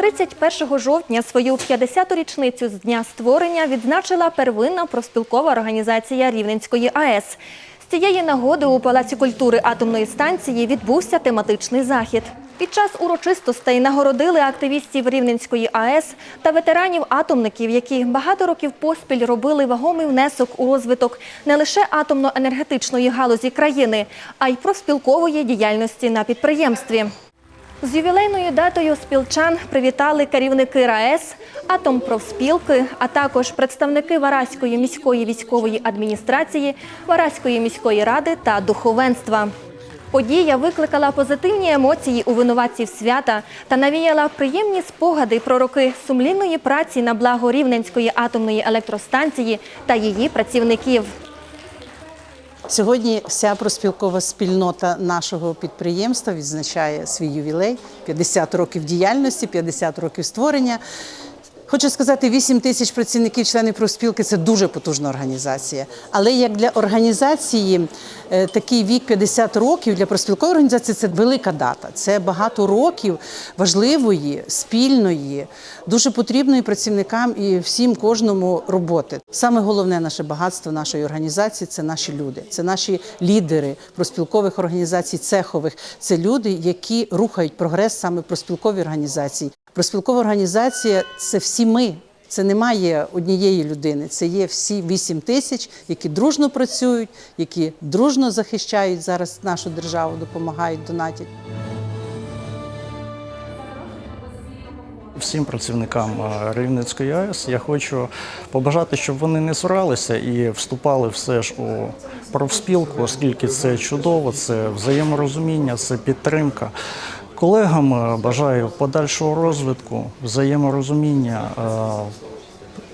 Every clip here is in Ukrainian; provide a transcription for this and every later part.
31 жовтня свою 50-ту річницю з дня створення відзначила первинна профспілкова організація Рівненської АЕС. З цієї нагоди у Палаці культури атомної станції відбувся тематичний захід. Під час урочистостей нагородили активістів Рівненської АЕС та ветеранів-атомників, які багато років поспіль робили вагомий внесок у розвиток не лише атомно-енергетичної галузі країни, а й профспілкової діяльності на підприємстві. З ювілейною датою спілчан привітали керівники РаЕС, Атомпрофспілки, а також представники Вараської міської військової адміністрації, Вараської міської ради та духовенства. Подія викликала позитивні емоції у винуватців свята та навіяла приємні спогади про роки сумлінної праці на благо Рівненської атомної електростанції та її працівників. Сьогодні вся проспілкова спільнота нашого підприємства відзначає свій ювілей 50 років діяльності, 50 років створення. Хочу сказати, 8 тисяч працівників, членів профспілки це дуже потужна організація. Але як для організації е, такий вік 50 років для профспілкової організації це велика дата. Це багато років важливої, спільної, дуже потрібної працівникам і всім кожному роботи. Саме головне наше багатство нашої організації це наші люди, це наші лідери проспілкових організацій, цехових. Це люди, які рухають прогрес саме проспілкові організації. Проспілкова організація це всі ми. Це немає однієї людини. Це є всі 8 тисяч, які дружно працюють, які дружно захищають зараз нашу державу, допомагають, донатять. Всім працівникам е, Рівненської АЕС я хочу побажати, щоб вони не цуралися і вступали все ж у профспілку, оскільки це чудово, це взаєморозуміння, це підтримка. Колегам е, бажаю подальшого розвитку, взаєморозуміння. е,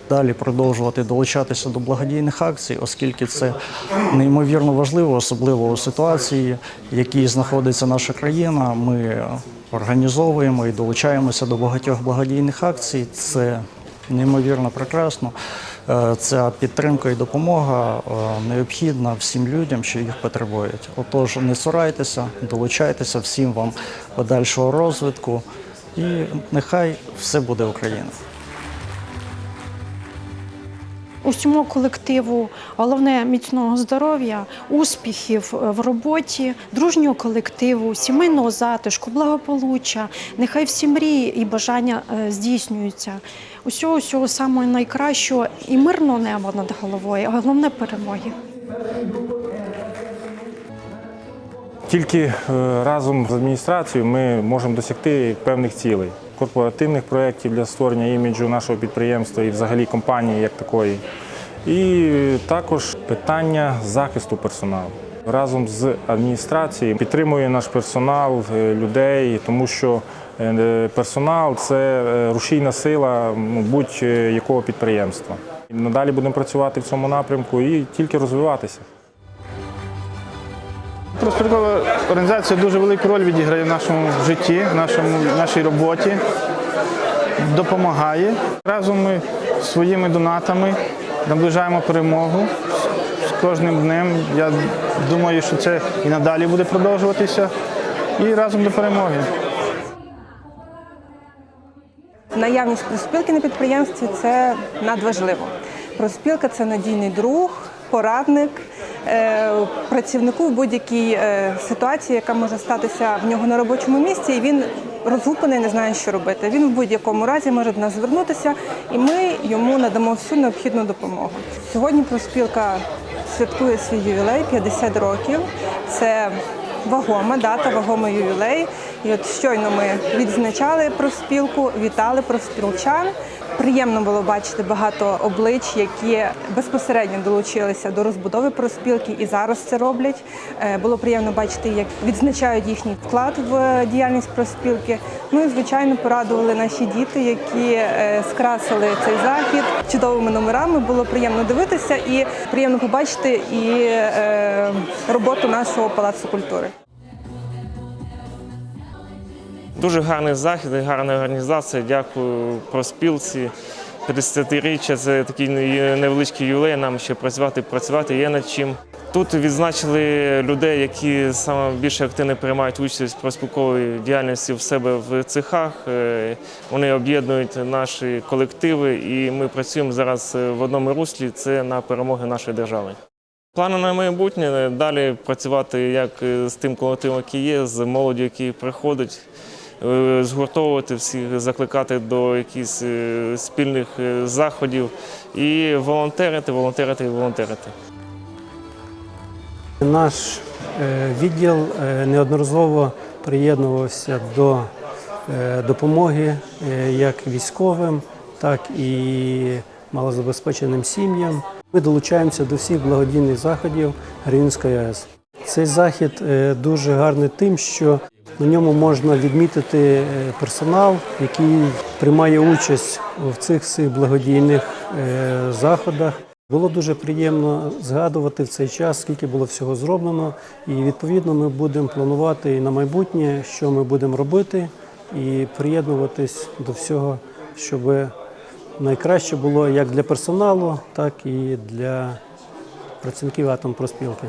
Далі продовжувати долучатися до благодійних акцій, оскільки це неймовірно важливо, особливо у ситуації, в якій знаходиться наша країна. Ми організовуємо і долучаємося до багатьох благодійних акцій. Це неймовірно прекрасно. Е, Ця підтримка і допомога е, необхідна всім людям, що їх потребують. Отож, не сурайтеся, долучайтеся всім вам подальшого розвитку, і нехай все буде Україна. Усьому колективу головне міцного здоров'я, успіхів е, в роботі, дружнього колективу, сімейного затишку, благополуччя. Нехай всі мрії і бажання е, здійснюються. Усього усього самого найкращого і мирного неба над головою, а головне перемоги. Тільки е, разом з адміністрацією ми можемо досягти певних цілей, корпоративних проєктів для створення іміджу нашого підприємства і взагалі компанії як такої. І також питання захисту персоналу. Разом з адміністрацією підтримує наш персонал, е, людей, тому що е, персонал це е, рушійна сила ну, будь-якого підприємства. Надалі будемо працювати в цьому напрямку і тільки розвиватися. Проспілкова організація дуже велику роль відіграє в нашому житті, в нашому, нашій роботі, допомагає. Разом ми своїми донатами наближаємо перемогу з кожним днем. Я думаю, що це і надалі буде продовжуватися. І разом до перемоги. Наявність профспілки на підприємстві це надважливо. Профспілка це надійний друг, порадник працівнику в будь-якій е, ситуації, яка може статися в нього на робочому місці, і він розгублений, не знає, що робити. Він в будь-якому разі може до нас звернутися, і ми йому надамо всю необхідну допомогу. Сьогодні профспілка святкує свій ювілей 50 років. Це вагома дата, вагомий ювілей. І от щойно ми відзначали профспілку, вітали профспілчан. Приємно було бачити багато облич, які безпосередньо долучилися до розбудови профспілки і зараз це роблять. Е, Було приємно бачити, як відзначають їхній вклад в діяльність профспілки. Ну і звичайно порадували наші діти, які е, скрасили цей захід чудовими номерами. Було приємно дивитися і приємно побачити і е, роботу нашого палацу культури. Дуже гарний захід гарна організація. Дякую проспілці 50-річчя це такий невеличкий ювілей, нам ще працювати, працювати є над чим. Тут відзначили людей, які саме більше активно приймають участь в проспілковій діяльності в себе в цехах. Е, Вони об'єднують наші колективи, і ми працюємо зараз в одному руслі. Це на перемоги нашої держави. Плани на майбутнє далі працювати як з тим колективом, який є, з молоддю, який приходить, е, згуртовувати всіх, закликати до якихось е, спільних е, заходів і волонтерити, волонтерити і волонтерити. Наш е, відділ е, неодноразово приєднувався до е, допомоги е, як військовим, так і малозабезпеченим сім'ям. Ми долучаємося до всіх благодійних заходів Рівненської АЕС. Цей захід е, дуже гарний тим, що на ньому можна відмітити е, персонал, який приймає участь в цих всіх благодійних е, заходах. Було дуже приємно згадувати в цей час, скільки було всього зроблено, і відповідно ми будемо планувати і на майбутнє, що ми будемо робити, і приєднуватись до всього, щоб найкраще було як для персоналу, так і для працівників атомпроспілки.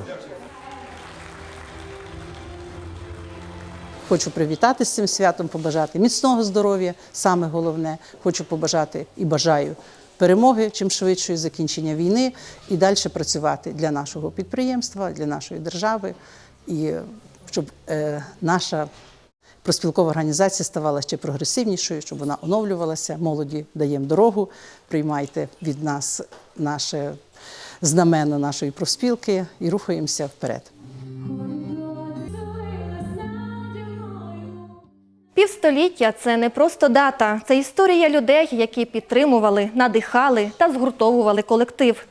Хочу привітати з цим святом, побажати міцного здоров'я, саме головне. Хочу побажати і бажаю перемоги, чим швидшої закінчення війни, і далі працювати для нашого підприємства, для нашої держави, і щоб е, наша проспілкова організація ставала ще прогресивнішою, щоб вона оновлювалася. Молоді даємо дорогу, приймайте від нас наше знамено нашої профспілки і рухаємося вперед. Півстоліття це не просто дата, це історія людей, які підтримували, надихали та згуртовували колектив.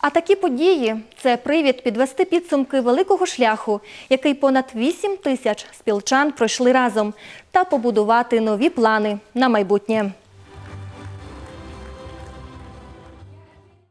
А такі події це привід підвести підсумки великого шляху, який понад 8 тисяч спілчан пройшли разом, та побудувати нові плани на майбутнє.